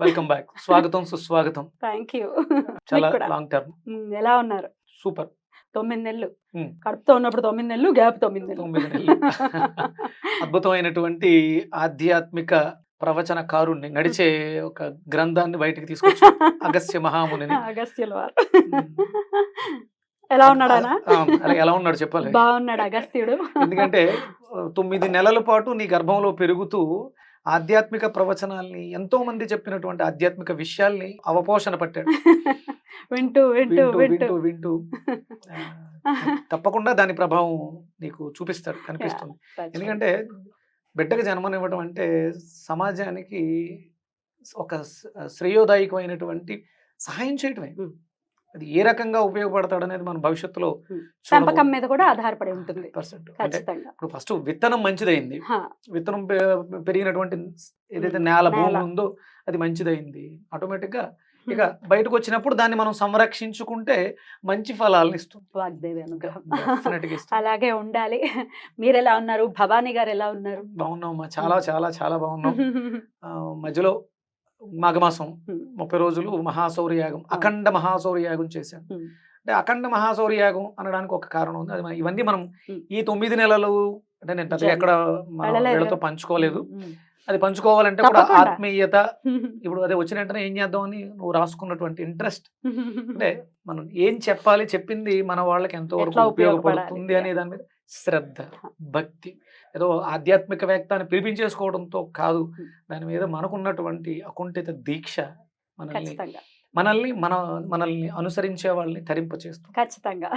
Welcome back స్వాగతం సుస్వాగతం. Thank you చాలా. లాంగ్ టర్మ్ ఎలా ఉన్నారు? సూపర్ తొమ్మిది నెలలు. కడుపుతో ఉన్నప్పుడు తొమ్మిది నెలలు గ్యాప్ తొమ్మిది నెలలు. తొమ్మిది నెలలు. అద్భుతమైనటువంటి ఆధ్యాత్మిక ప్రవచనకారుణ్ణి నడిచే ఒక గ్రంథాన్ని బయటికి తీసుకొచ్చి అగస్త్య మహామునిని. అగస్త్యుల వారు. ఎలా ఉన్నాడు ఆయన? ఎలా ఉన్నాడు చెప్పాలి? బాగున్నాడు అగస్త్యుడు. ఎందుకంటే తొమ్మిది నెలల పాటు నీ గర్భంలో పెరుగుతూ ఆధ్యాత్మిక ప్రవచనాల్ని ఎంతో మంది చెప్పినటువంటి ఆధ్యాత్మిక విషయాల్ని అవపోషణ పట్టాడు. వింటూ వింటూ వింటూ వింటూ. తప్పకుండా దాని ప్రభావం నీకు చూపిస్తాడు కనిపిస్తుంది. ఎందుకంటే బిడ్డకు జన్మనివ్వడం అంటే సమాజానికి ఒక శ్రేయోదాయకమైనటువంటి సహాయం చేయటమే. అది ఏ రకంగా ఉపయోగపడతాడు అనేది మన భవిష్యత్తులో. పెంపకం మీద కూడా ఆధారపడి ఉంటుంది. ఇప్పుడు ఫస్ట్ విత్తనం మంచిదైంది. విత్తనం పెరిగినటువంటి ఏదైతే. నేల భూమి. ఉందో అది మంచిదైంది. ఆటోమేటిక్గా. ఇక బయటకు వచ్చినప్పుడు దాన్ని మనం సంరక్షించుకుంటే మంచి ఫలాలను ఇస్తుంది. వాగ్దేవి అనుగ్రహం. అలాగే ఉండాలి. మీరు ఎలా ఉన్నారు? భవానీ గారు ఎలా ఉన్నారు? బాగున్నామమ్మా చాలా చాలా చాలా బాగున్నాం. మధ్యలో మాఘమాసం. ముప్పై రోజులు మహాశౌర్య యాగం అఖండ మహాశౌర్య యాగం చేశాం Hmm. అంటే అఖండ మహాశౌర్య యాగం అనడానికి ఒక కారణం ఉంది అది ఇవన్నీ మనం. ఈ తొమ్మిది నెలలు అంటే నేను పెద్దగా జర్నీ. ఎక్కడ. వీళ్ళతో పంచుకోలేదు. అది పంచుకోవాలంటే కూడా. ఆత్మీయత ఇప్పుడు అదే వచ్చిన వెంటనే ఏం చేద్దామని నువ్వు రాసుకున్నటువంటి ఇంట్రెస్ట్ అంటే మనం ఏం చెప్పాలి చెప్పింది మన వాళ్ళకి ఎంతవరకు ఉపయోగపడుతుంది? అనే దాని మీద శ్రద్ధ భక్తి ఏదో ఆధ్యాత్మిక వ్యక్తాన్ని పిలిపించేసుకోవడంతో కాదు. దాని మీద మనకున్నటువంటి అకుంఠిత దీక్ష మనల్ని ఖచ్చితంగా. మనల్ని మన మనల్ని అనుసరించే వాళ్ళని తరింపచేస్తుంది. ఖచ్చితంగా.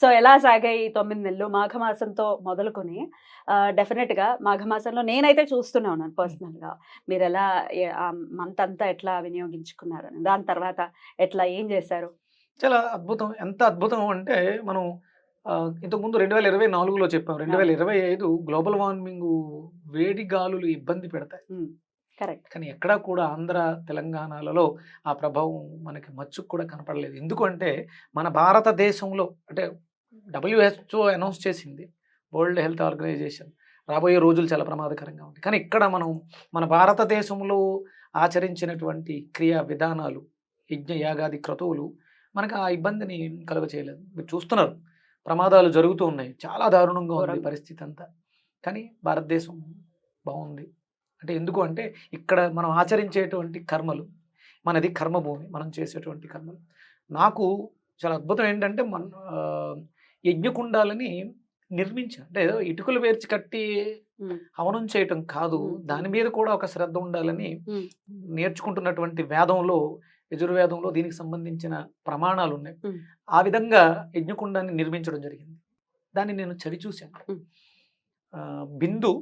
సో ఎలా సాగాయి తొమ్మిది నెలలు? మాఘమాసంతో మొదలుకొని డెఫినెట్గా మాఘమాసంలో నేనైతే చూస్తూనే ఉన్నాను పర్సనల్గా మీరు ఎలా మంత్ అంతా ఎట్లా వినియోగించుకున్నారు. దాని తర్వాత ఎట్లా ఏం చేశారు? చాలా అద్భుతం. ఎంత అద్భుతం అంటే మనం ఇంతకుముందు రెండు వేల ఇరవై నాలుగులో చెప్పాం. రెండు వేల ఇరవై ఐదు గ్లోబల్ వార్మింగ్ వేడి గాలులు ఇబ్బంది పెడతాయి. కరెక్ట్. కానీ ఎక్కడా కూడా ఆంధ్ర తెలంగాణలలో ఆ ప్రభావం మనకి మచ్చుకు కూడా కనపడలేదు. ఎందుకంటే మన భారతదేశంలో అంటే డబ్ల్యూహెచ్ఓ అనౌన్స్ చేసింది వరల్డ్ హెల్త్ ఆర్గనైజేషన్. రాబోయే రోజులు చాలా ప్రమాదకరంగా ఉంటాయి. కానీ ఇక్కడ మనం మన భారతదేశంలో ఆచరించినటువంటి క్రియా విధానాలు యజ్ఞ యాగాది క్రతువులు మనకు ఆ ఇబ్బందిని కలుగ చేయలేదు మీరు చూస్తున్నారు. ప్రమాదాలు జరుగుతూ ఉన్నాయి. చాలా దారుణంగా ఉంది. పరిస్థితి అంతా కానీ భారతదేశం బాగుంది. అంటే ఎందుకు అంటే ఇక్కడ మనం ఆచరించేటువంటి కర్మలు మనది కర్మభూమి మనం చేసేటువంటి కర్మలు. నాకు చాలా అద్భుతం ఏంటంటే మన యజ్ఞకుండాలని నిర్మించాను అంటే ఏదో ఇటుకలు పేర్చి కట్టి హవనం చేయటం కాదు. దాని మీద కూడా ఒక శ్రద్ధ ఉండాలని. నేర్చుకుంటున్నటువంటి వేదంలో యజుర్వేదంలో దీనికి సంబంధించిన ప్రమాణాలు ఉన్నాయి. ఆ విధంగా యజ్ఞకుండాన్ని నిర్మించడం జరిగింది. దాన్ని నేను చవి చూశాను. బిందు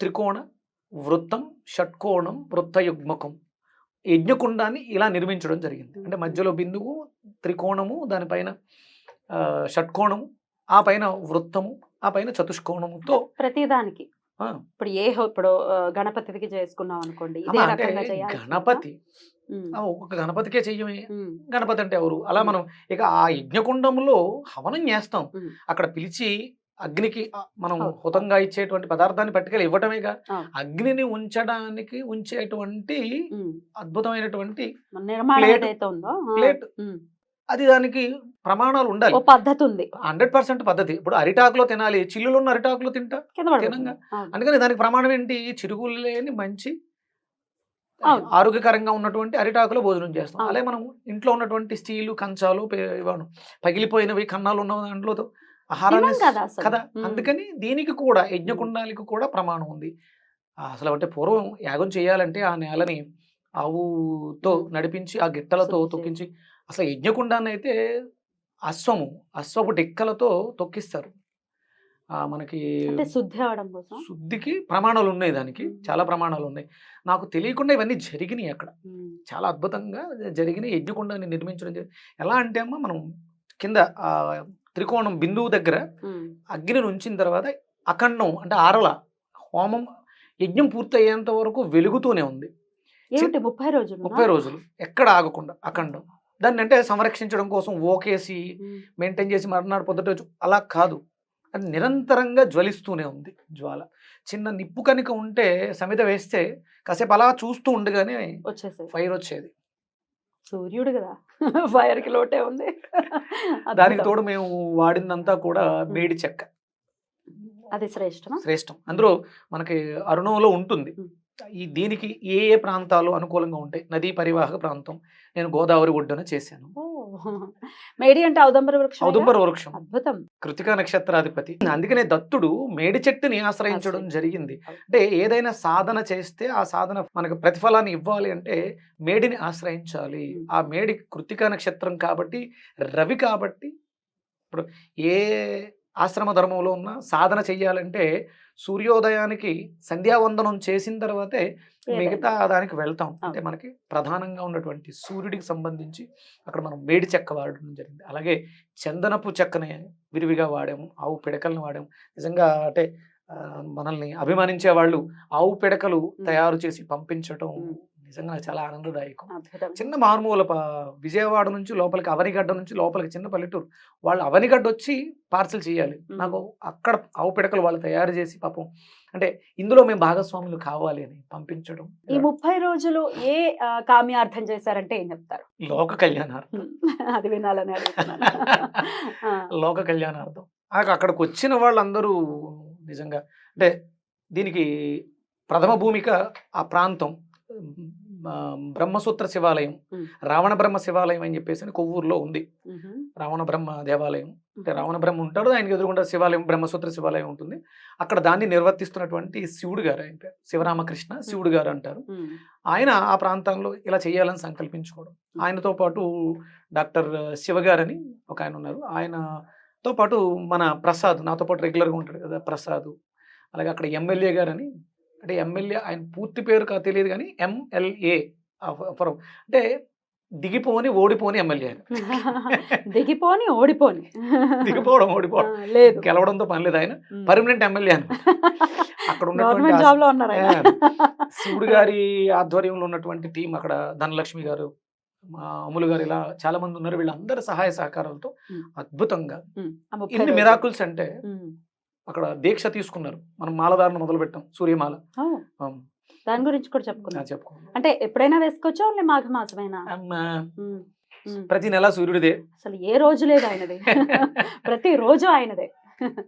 త్రికోణ వృత్తం షట్కోణం వృత్తయుగ్మకం యజ్ఞకుండాన్ని ఇలా నిర్మించడం జరిగింది. అంటే మధ్యలో బిందువు త్రికోణము దానిపైన షట్కోణము ఆ పైన వృత్తము ఆ పైన చతుష్కోణముతో ప్రతిదానికి. ఇప్పుడు ఏ ఇప్పుడు గణపతికి చేసుకున్నాం అనుకోండి ఇదే అమ్మా, అంటే రకంగా చేయాలి గణపతి. ఆ, ఒక్కొక్క గణపతికే చెయ్యమే. గణపతి అంటే ఎవరు? అలా మనం ఇక ఆ యజ్ఞకుండంలో హవనం చేస్తాం. అక్కడ పిలిచి అగ్నికి ఆ, మనం అవును. హుతంగా ఇచ్చేటువంటి పదార్థాన్ని పట్టుకెళ్ళి ఇవ్వటమేగా. అవును. అగ్నిని ఉంచడానికి ఉంచేటువంటి అద్భుతమైనటువంటి నిర్మాణం ప్లేట్- ఏదైతే ఉందో ఆ, ప్లేట్. ఉమ్. అది దానికి ప్రమాణాలు ఉండాలి పద్ధతి ఉంది హండ్రెడ్ పర్సెంట్ పద్ధతి ఇప్పుడు అరిటాకులో తినాలి చిల్లులు ఉన్న అరిటాకులో తింటా. తినంగా. అందుకని దానికి ప్రమాణం ఏంటి చిరుగులు లేని మంచి. ఆరోగ్యకరంగా ఉన్నటువంటి అరిటాకులో భోజనం చేస్తాం. అలాగే మనం ఇంట్లో ఉన్నటువంటి స్టీలు కంచాలు పగిలిపోయినవి కన్నాలు ఉన్న దాంట్లో ఆహారాన్ని కదా. అందుకని దీనికి కూడా యజ్ఞకుండానికి కూడా ప్రమాణం ఉంది అసలు అంటే పూర్వం యాగం చేయాలంటే ఆ నేలని ఆవుతో. నడిపించి ఆ గిట్టలతో. తొక్కించి అసలు యజ్ఞకుండాన్ని అయితే అశ్వము అశ్వపు డెక్కలతో తొక్కిస్తారు. మనకి శుద్ధి అవడం కోసం? శుద్ధికి ప్రమాణాలు ఉన్నాయి దానికి. చాలా ప్రమాణాలు ఉన్నాయి నాకు తెలియకుండా ఇవన్నీ జరిగినాయి అక్కడ. చాలా అద్భుతంగా జరిగిన యజ్ఞకుండాన్ని నిర్మించడం జరిగింది ఎలా అంటే అమ్మ మనం కింద ఆ త్రికోణం బిందువు దగ్గర ఉమ్, అగ్నిని ఉంచిన తర్వాత అఖండం అంటే ఆరల హోమం యజ్ఞం పూర్తి అయ్యేంత వరకు వెలుగుతూనే ఉంది. ముప్పై రోజులు ముప్పై రోజులు ఎక్కడ ఆగకుండా అఖండం. దాన్ని అంటే సంరక్షించడం కోసం ఓకేసి మెయింటైన్ చేసి మర్నాడు పొద్దుట అలా కాదు. అది నిరంతరంగా జ్వలిస్తూనే ఉంది జ్వాల. చిన్న నిప్పు కనుక ఉంటే సమిత వేస్తే కాసేపు అలా చూస్తూ ఉండగానే వచ్చేసేది ఫైర్ వచ్చేది. సూర్యుడు కదా. ఫైర్కి లోటే ఉంది. దానికి. తోడు మేము వాడిందంతా కూడా మేడి చెక్క. అది శ్రేష్టమా? శ్రేష్టం. అందులో మనకి అరుణంలో ఉంటుంది. ఈ దీనికి ఏ ఏ ప్రాంతాలు అనుకూలంగా ఉంటాయి? నదీ పరివాహక ప్రాంతం నేను గోదావరి ఒడ్డున చేశాను. మేడి అంటే ఔదంబర వృక్షం ఔదుంబర వృక్షం. అద్భుతం. కృతికా నక్షత్రాధిపతి. అందుకనే దత్తుడు మేడి చెట్టుని ఆశ్రయించడం. జరిగింది. అంటే ఏదైనా సాధన చేస్తే ఆ సాధన మనకు ప్రతిఫలాన్ని ఇవ్వాలి అంటే మేడిని ఆశ్రయించాలి. ఆ మేడి కృతికా నక్షత్రం కాబట్టి రవి కాబట్టి ఇప్పుడు ఏ ఆశ్రమ ధర్మంలో ఉన్న సాధన చెయ్యాలంటే సూర్యోదయానికి సంధ్యావందనం చేసిన తర్వాతే. మిగతా దానికి వెళ్తాం అంటే. మనకి ప్రధానంగా ఉన్నటువంటి సూర్యుడికి సంబంధించి అక్కడ మనం వేడి చెక్క వాడడం జరిగింది అలాగే చందనపు చెక్కని విరివిగా వాడాము ఆవు పిడకలను వాడాము నిజంగా అంటే మనల్ని అభిమానించే వాళ్ళు ఆవు పిడకలు తయారు చేసి పంపించటం. నిజంగా నాకు చాలా ఆనందదాయకం. చిన్న మారుమూల విజయవాడ నుంచి లోపలికి అవనిగడ్డ నుంచి లోపలికి చిన్న పల్లెటూరు. వాళ్ళు అవనిగడ్డ వచ్చి పార్సల్ చేయాలి. నాకు అక్కడ ఆవు పిడకలు వాళ్ళు తయారు చేసి పాపం అంటే ఇందులో మేము భాగస్వాములు కావాలి అని పంపించడం ఈ ముప్పై రోజులు ఏ కామ్యార్థం చేశారంటే ఏం చెప్తారు? లోక కళ్యాణార్థం. అది వినాలని లోక కళ్యాణార్థం. అక్కడికి వచ్చిన వాళ్ళందరూ నిజంగా అంటే దీనికి ప్రథమ భూమిక ఆ ప్రాంతం. బ్రహ్మసూత్ర శివాలయం. రావణ బ్రహ్మ శివాలయం అని చెప్పేసి అని కొవ్వూరులో ఉంది. రావణ బ్రహ్మ దేవాలయం. అంటే రావణ బ్రహ్మ ఉంటాడు ఆయనకి ఎదురుగుండా శివాలయం బ్రహ్మసూత్ర శివాలయం ఉంటుంది. అక్కడ దాన్ని నిర్వర్తిస్తున్నటువంటి శివుడు గారు ఆయన పేరు. శివరామకృష్ణ శివుడు గారు అంటారు. ఆయన ఆ ప్రాంతంలో ఇలా చేయాలని సంకల్పించుకోవడం. ఆయనతో పాటు డాక్టర్ శివ గారని ఒక ఆయన ఉన్నారు. ఆయనతో పాటు మన ప్రసాద్ నాతో పాటు రెగ్యులర్గా ఉంటాడు కదా ప్రసాద్. అలాగే అక్కడ ఎమ్మెల్యే గారని అంటే ఎమ్మెల్యే ఆయన పూర్తి పేరు కా తెలియదు కానీ ఎంఎల్ఏ అంటే దిగిపోని ఓడిపోని ఎమ్మెల్యే ఆయన దిగిపోని ఓడిపోని దిగిపోవడం ఓడిపోవడం లేదు గెలవడంతో పని లేదు ఆయన. పర్మనెంట్ ఎమ్మెల్యే అని అక్కడ ఉన్నటువంటి. శివుడు గారి ఆధ్వర్యంలో ఉన్నటువంటి టీం అక్కడ ధనలక్ష్మి గారు మా అమ్ములు గారు ఇలా చాలా మంది ఉన్నారు వీళ్ళందరి సహాయ సహకారాలతో. అద్భుతంగా ఇన్ని. మిరాకుల్స్ అంటే. అక్కడ దీక్ష తీసుకున్నారు. మనం మాలధారణ మొదలు పెట్టాం సూర్యమాల దాని గురించి కూడా చెప్పుకున్నాం. చెప్పుకున్నాం. అంటే ఎప్పుడైనా వేసుకోవచ్చా ఓన్లీ మాఘ మాసమైనా. ప్రతి నెల సూర్యుడిదే. అసలు ఏ రోజు లేదు ఆయనది. ప్రతి రోజు ఆయనదే.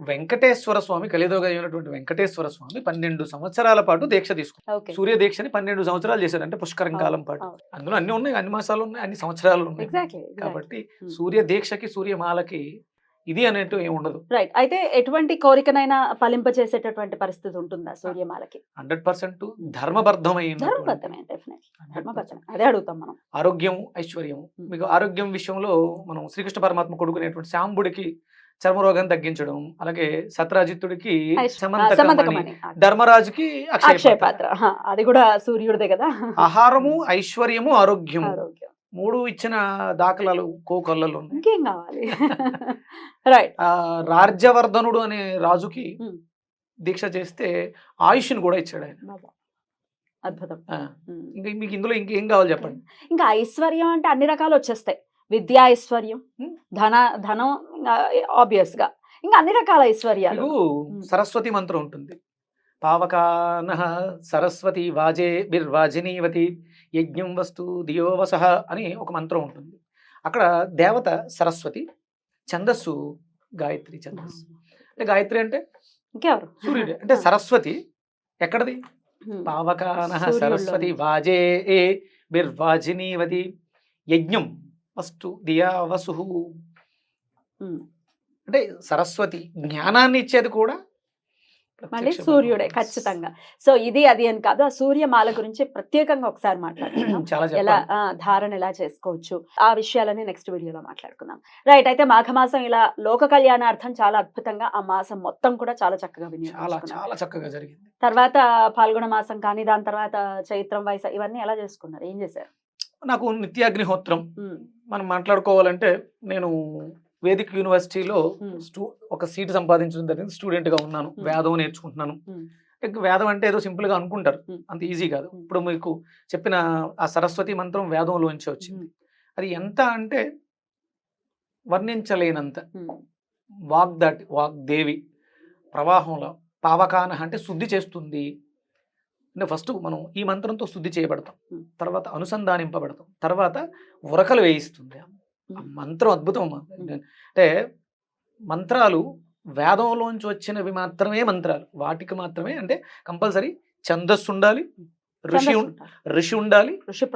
వెంకటేశ్వర స్వామి కలియుగ అయినటువంటి వెంకటేశ్వర స్వామి పన్నెండు సంవత్సరాల పాటు దీక్ష తీసుకున్నారు సూర్య దీక్షని పన్నెండు సంవత్సరాలు చేశారు అంటే పుష్కరం కాలం పాటు. అందులో అన్ని ఉన్నాయి. అన్ని మాసాలు ఉన్నాయి. అన్ని సంవత్సరాలు ఉన్నాయి. కాబట్టి. సూర్య దీక్షకి సూర్యమాలకి ఇది అనేట్టు ఏమి ఉండదు. రైట్ అయితే ఎటువంటి కోరికనైనా ఫలింప చేసేటటువంటి పరిస్థితి ఉంటుందా సూర్యమాలకి? హండ్రెడ్ పర్సెంట్ ధర్మబద్ధమైన అదే అడుగుతాం మనం. ఆరోగ్యం ఐశ్వర్యం. Hmm. మీకు ఆరోగ్యం విషయంలో మనం శ్రీకృష్ణ పరమాత్మ కొడుకునేటువంటి శాంబుడికి చర్మరోగం తగ్గించడం అలాగే సత్రాజిత్తుడికి ధర్మరాజుకి అక్షయ పాత్ర అది కూడా సూర్యుడిదే కదా. ఆహారము ఐశ్వర్యము ఆరోగ్యము. ఆరోగ్యం. మూడు ఇచ్చిన దాఖలాలు కోకొల్లలు ఇంకేం కావాలి? రైట్ ఆ రాజ్యవర్ధనుడు అనే రాజుకి. దీక్ష చేస్తే ఆయుష్ని కూడా ఇచ్చాడు ఆయన. అద్భుతం. ఇంకా మీకు ఇందులో ఇంకేం కావాలి చెప్పండి? ఇంకా ఐశ్వర్యం అంటే అన్ని రకాలు వచ్చేస్తాయి. విద్యా ఐశ్వర్యం. ధన ధనం ఆబ్వియస్గా ఇంకా అన్ని రకాల ఐశ్వర్యాలు. సరస్వతి మంత్రం ఉంటుంది. పావకాన సరస్వతి వాజే బిర్వాజినీవతి యజ్ఞం వస్తు దియోవస అని ఒక మంత్రం ఉంటుంది. అక్కడ దేవత సరస్వతి ఛందస్సు గాయత్రి ఛందస్సు. అంటే గాయత్రి అంటే? ఇంకెవరు? సూర్యుడు. అంటే సరస్వతి ఎక్కడది. పావకాన సరస్వతి. వాజే ఏ బిర్వాజినీవతి. యజ్ఞం వస్తు దియా వసు Hmm. అంటే సరస్వతి జ్ఞానాన్ని ఇచ్చేది కూడా మళ్ళీ సూర్యుడే. ఖచ్చితంగా. సో ఇది అది అని కాదు. ఆ సూర్యమాల గురించి ప్రత్యేకంగా ఒకసారి మాట్లాడుకుందాం. చాలా ఎలా ధారణ ఎలా చేసుకోవచ్చు ఆ విషయాలని నెక్స్ట్ వీడియోలో మాట్లాడుకుందాం. రైట్ అయితే మాఘమాసం ఇలా లోక కళ్యాణార్థం చాలా అద్భుతంగా ఆ మాసం మొత్తం కూడా చాలా చక్కగా చాలా చక్కగా జరిగింది. తర్వాత పాల్గొన మాసం కానీ దాని తర్వాత చైత్రం వయసు ఇవన్నీ ఎలా చేసుకున్నారు? ఏం చేశారు? నాకు నిత్యాగ్నిహోత్రం. మనం మాట్లాడుకోవాలంటే నేను వేదిక్ యూనివర్సిటీలో స్టూ ఒక సీట్ సంపాదించడం జరిగింది. స్టూడెంట్గా ఉన్నాను. వేదం నేర్చుకుంటున్నాను. వేదం అంటే ఏదో సింపుల్గా అనుకుంటారు. అంత ఈజీ కాదు. ఇప్పుడు మీకు చెప్పిన ఆ సరస్వతి మంత్రం వేదంలోంచి వచ్చింది. అది ఎంత అంటే వర్ణించలేనంత. వాగ్ దాటి వాగ్ దేవి ప్రవాహంలో పావకాన అంటే శుద్ధి చేస్తుంది. అంటే ఫస్ట్ మనం ఈ మంత్రంతో శుద్ధి చేయబడతాం. తర్వాత అనుసంధానింపబడతాం. తర్వాత ఉరకలు వేయిస్తుంది. మంత్రం అద్భుతం అమ్మా. అంటే మంత్రాలు వేదంలోంచి వచ్చినవి మాత్రమే మంత్రాలు వాటికి మాత్రమే అంటే కంపల్సరీ ఛందస్సు ఉండాలి ఋషి. ఋషి ఉండాలి ఋషి.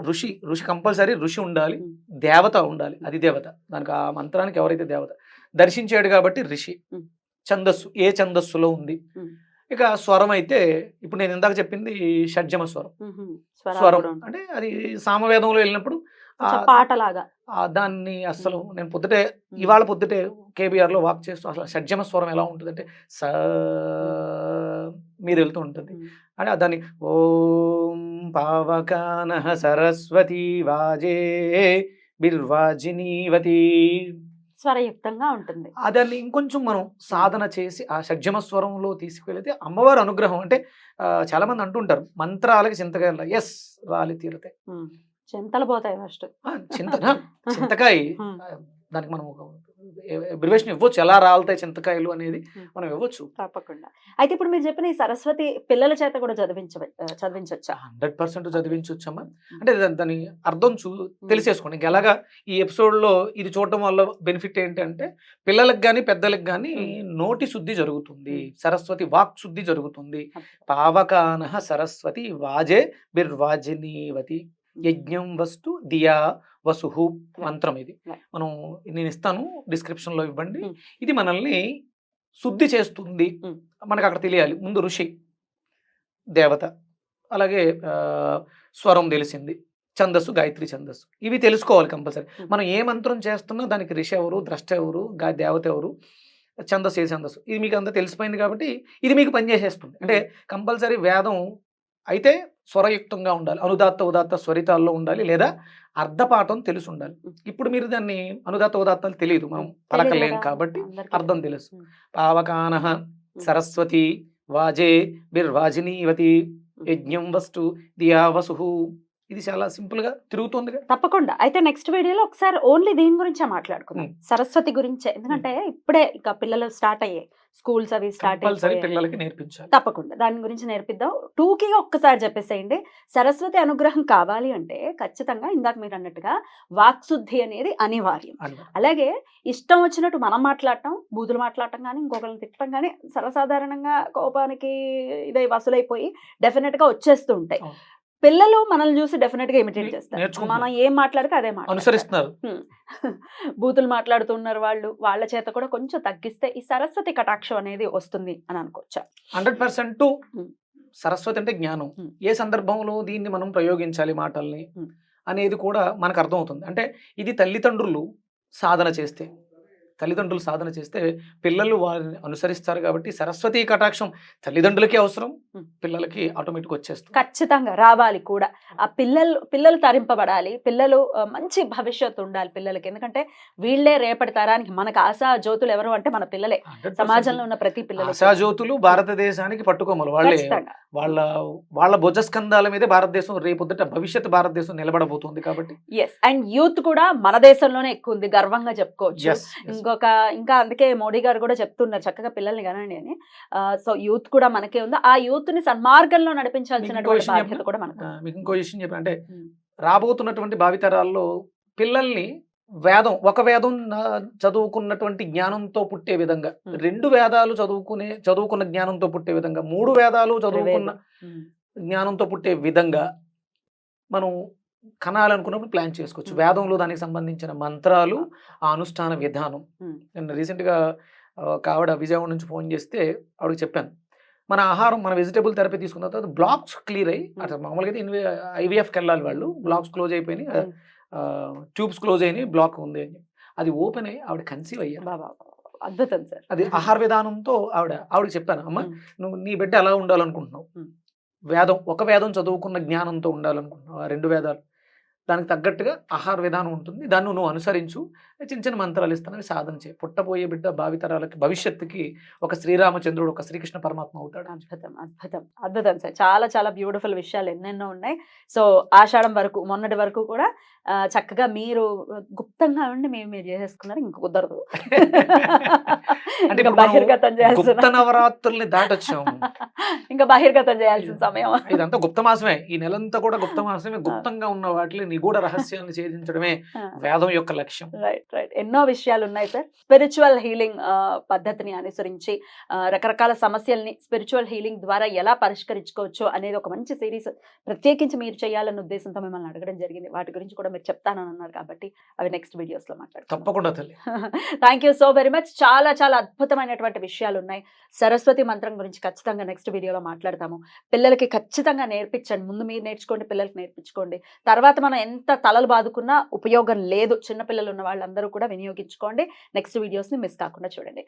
ఋషి ఋషి కంపల్సరీ ఋషి ఉండాలి. దేవత ఉండాలి అది దేవత దానికి ఆ మంత్రానికి ఎవరైతే దేవత దర్శించాడు కాబట్టి ఋషి. ఛందస్సు ఏ ఛందస్సులో ఉంది. ఇక స్వరం అయితే ఇప్పుడు నేను ఇందాక చెప్పింది షడ్జమ స్వరం స్వరం. అంటే అది సామవేదంలో వెళ్ళినప్పుడు పాటలాగా. దాన్ని అసలు. నేను పొద్దుటే ఇవాళ పొద్దుటే కేబిఆర్లో వాక్ చేస్తూ అసలు షడ్జమ స్వరం ఎలా ఉంటుందంటే స మీద వెళ్తూ ఉంటుంది. అంటే దాన్ని ఓం పావకాన సరస్వతి వాజే బిర్వాజినీవతి. స్వరయుక్తంగా ఉంటుంది. దాన్ని ఇంకొంచెం మనం సాధన చేసి ఆ షడ్జమ స్వరంలో తీసుకువెళితే అమ్మవారి అనుగ్రహం అంటే చాలా మంది అంటుంటారు మంత్రాలకి చింతకాయలు ఎస్ రాలి తీరుతాయి చింతలు పోతాయి ఫస్ట్. చింత చింతకాయ. దానికి మనం బ్రివేషన్ ఇవ్వచ్చు. ఎలా రాలుతాయి చింతకాయలు అనేది. మనం ఇవ్వచ్చు. తప్పకుండా. అయితే ఇప్పుడు మీరు చెప్పిన ఈ సరస్వతి పిల్లల చేత కూడా చదివించ చదివించవచ్చా హండ్రెడ్ పర్సెంట్ చదివించవచ్చమ్మా అంటే దాని- అర్థం చూ తెలిసేసుకోండి. ఇంకా ఎలాగా ఈ ఎపిసోడ్లో ఇది చూడటం వల్ల బెనిఫిట్ ఏంటంటే పిల్లలకు కానీ పెద్దలకు కానీ నోటి శుద్ధి జరుగుతుంది. సరస్వతి వాక్ శుద్ధి జరుగుతుంది. పావకాన సరస్వతి వాజే బిర్వాజినీవతి యజ్ఞం వస్తు దియా వసుహు మంత్రం ఇది. మనం నేను ఇస్తాను డిస్క్రిప్షన్లో ఇవ్వండి. ఇది మనల్ని శుద్ధి చేస్తుంది. మనకు అక్కడ తెలియాలి. ముందు ఋషి దేవత అలాగే స్వరం తెలిసింది ఛందస్సు గాయత్రి ఛందస్సు. ఇవి తెలుసుకోవాలి కంపల్సరీ. మనం ఏ మంత్రం చేస్తున్నా దానికి ఋషి ఎవరు ద్రష్ట ఎవరు గా దేవత ఎవరు ఛందస్సు ఏ ఛందస్సు. ఇది మీకు అంతా తెలిసిపోయింది కాబట్టి ఇది మీకు పనిచేసేస్తుంది. అంటే కంపల్సరీ వేదం అయితే స్వరయుక్తంగా ఉండాలి. అనుదాత్త ఉదాత్త స్వరితాల్లో ఉండాలి లేదా అర్ధపాఠం తెలిసి ఉండాలి ఇప్పుడు మీరు దాన్ని అనుదాత్త ఉదాత్తాలు తెలియదు. మనం పలకలేం కాబట్టి. అర్థం తెలుసు. పావకాన సరస్వతి వాజే బిర్వాజినీవతి యజ్ఞం వస్తు దియా వసు ఇది చాలా సింపుల్గా తిరుగుతుంది తప్పకుండా. అయితే నెక్స్ట్ వీడియోలో ఒకసారి ఓన్లీ దీని గురించే మాట్లాడుకుందాం. సరస్వతి గురించే. ఎందుకంటే ఇప్పుడే ఇక పిల్లలు స్టార్ట్ అయ్యాయి. స్కూల్స్ అవి స్టార్ట్ పిల్లలకి నేర్పించాలి. తప్పకుండా. దాని గురించి నేర్పిద్దాం. టూకీగా ఒక్కసారి చెప్పేసేయండి. సరస్వతి అనుగ్రహం కావాలి అంటే ఖచ్చితంగా ఇందాక మీరు అన్నట్టుగా వాక్శుద్ధి అనేది అనివార్యం. అలాగే ఇష్టం వచ్చినట్టు మనం మాట్లాడటం బూతులు మాట్లాడటం కానీ ఇంకొకరిని తిట్టడం కానీ సర్వసాధారణంగా కోపానికి ఇదై వసూలైపోయి డెఫినెట్గా వచ్చేస్తూ ఉంటాయి. పిల్లలు మనల్ని చూసి డెఫినెట్గా ఇమిటేట్ చేస్తారు. మనం ఏం మాట్లాడితే అదే అనుసరిస్తున్నారు. బూతులు మాట్లాడుతున్నారు వాళ్ళు. వాళ్ళ చేత కూడా కొంచెం తగ్గిస్తే ఈ సరస్వతి కటాక్షం అనేది వస్తుంది అని అనుకోవచ్చా? Hundred percent. సరస్వతి అంటే జ్ఞానం. ఏ సందర్భంలో దీన్ని మనం ప్రయోగించాలి మాటల్ని. అనేది కూడా మనకు అర్థమవుతుంది. అంటే ఇది తల్లిదండ్రులు సాధన చేస్తే తల్లిదండ్రులు సాధన చేస్తే పిల్లలు వారిని అనుసరిస్తారు కాబట్టి సరస్వతి కటాక్షం తల్లిదండ్రులకి అవసరం. పిల్లలకి ఆటోమేటిక్ వచ్చేస్తుంది. ఖచ్చితంగా రావాలి కూడా. ఆ పిల్లలు పిల్లలు తరింపబడాలి. పిల్లలు మంచి భవిష్యత్తు ఉండాలి పిల్లలకి. ఎందుకంటే వీళ్ళే రేపటి తరానికి మనకు ఆశా జ్యోతులు ఎవరు అంటే మన పిల్లలే. 100% సమాజంలో ఉన్న ప్రతి పిల్లలు ఆశాజ్యోతులు భారతదేశానికి పట్టుకోమలు. వాళ్ళే వాళ్ళ వాళ్ళ భుజస్కంధాల మీదే భారతదేశం రేపొద్దుట భవిష్యత్ భారతదేశం నిలబడబోతుంది కాబట్టి. ఎస్ అండ్ యూత్ కూడా మన దేశంలోనే ఎక్కువ ఉంది. గర్వంగా చెప్పుకోవచ్చు. ఇంకొక ఇంకా అందుకే మోడీ గారు కూడా చెప్తున్నారు చక్కగా పిల్లల్ని కనండి అని సో యూత్ కూడా మనకే ఉంది ఆ యూత్ని సన్మార్గంలో నడిపించాల్సినటువంటి బాధ్యత? కూడా మనకు మీకు ఇంకో విషయం చెప్పిన అంటే. రాబోతున్నటువంటి భావితరాల్లో పిల్లల్ని వేదం ఒక వేదం చదువుకున్నటువంటి జ్ఞానంతో పుట్టే విధంగా. రెండు వేదాలు చదువుకునే చదువుకున్న జ్ఞానంతో పుట్టే విధంగా మూడు వేదాలు చదువుకున్న. జ్ఞానంతో పుట్టే విధంగా మనం కనాలనుకున్నప్పుడు ప్లాన్ చేసుకోవచ్చు. వేదంలో దానికి సంబంధించిన మంత్రాలు ఆ అనుష్ఠాన విధానం. నేను రీసెంట్గా ఒక ఆవిడ విజయవాడ నుంచి ఫోన్ చేస్తే ఆవిడకి చెప్పాను. మన ఆహారం మన వెజిటేబుల్ థెరపీ తీసుకున్న తర్వాత బ్లాక్స్ క్లియర్ అయ్యి అసలు మామూలుగా అయితే ఐవీఎఫ్కి వెళ్ళాలి వాళ్ళు. బ్లాక్స్ క్లోజ్ అయిపోయినాయి. ట్యూబ్స్ క్లోజ్ అయినాయి బ్లాక్ ఉంది అని అది ఓపెన్ అయ్యి ఆవిడ కన్సీవ్ అయ్యారు. అద్భుతం సార్. అది ఆహార విధానంతో ఆవిడ ఆవిడకి చెప్పాను అమ్మ. నువ్వు నీ బిడ్డ ఎలా ఉండాలనుకుంటున్నావు. వేదం ఒక వేదం చదువుకున్న జ్ఞానంతో ఉండాలనుకుంటున్నావు. ఆ రెండు వేదాలు దానికి తగ్గట్టుగా ఆహార విధానం ఉంటుంది. దాన్ని నువ్వు అనుసరించు. చిన్న చిన్న మంత్రాలు ఇస్తానని సాధన చేయి. పుట్టబోయే బిడ్డ భావితరాలకి భవిష్యత్తుకి ఒక శ్రీరామచంద్రుడు ఒక శ్రీకృష్ణ పరమాత్మ అవుతాడు. అద్భుతం అద్భుతం అద్భుతం సార్. చాలా చాలా బ్యూటిఫుల్ విషయాలు ఎన్నెన్నో ఉన్నాయి. సో ఆషాఢం వరకు మొన్నటి వరకు కూడా చక్కగా మీరు గుప్తంగా ఉండి మేము మీరు చేసేసుకున్నారు. ఇంక కుదరదు. అంటే బహిర్గతం చేయాల్సిన నవరాత్రుల్ని దాటొచ్చాము. ఇంకా బహిర్గతం చేయాల్సిన సమయం. ఇదంతా గుప్త మాసమే. ఈ నెలంతా కూడా గుప్త మాసమే. గుప్తంగా ఉన్న వాటిని నిగూఢ రహస్యాన్ని ఛేదించడమే వేదం యొక్క లక్ష్యం. Right right. ఎన్నో విషయాలు ఉన్నాయి సార్. స్పిరిచువల్ హీలింగ్ పద్ధతిని అనుసరించి రకరకాల సమస్యల్ని స్పిరిచువల్ హీలింగ్ ద్వారా ఎలా పరిష్కరించుకోవచ్చు అనేది ఒక మంచి సిరీస్ ప్రత్యేకించి మీరు చేయాలన్న ఉద్దేశంతో మిమ్మల్ని అడగడం జరిగింది. వాటి గురించి కూడా మీరు చెప్తానని అన్నారు కాబట్టి అవి నెక్స్ట్ వీడియోస్లో మాట్లాడతాం తప్పకుండా తల్లి. Thank you so very much చాలా చాలా అద్భుతమైనటువంటి విషయాలు ఉన్నాయి సరస్వతి మంత్రం గురించి ఖచ్చితంగా నెక్స్ట్ వీడియోలో మాట్లాడతాము. పిల్లలకి ఖచ్చితంగా నేర్పించండి. ముందు మీరు నేర్చుకోండి పిల్లలకి నేర్పించుకోండి. తర్వాత మనం ఎంత తలలు బాదుకున్నా ఉపయోగం లేదు. చిన్నపిల్లలు ఉన్న వాళ్ళందరూ కూడా వినియోగించుకోండి. నెక్స్ట్ వీడియోస్ని మిస్ కాకుండా చూడండి.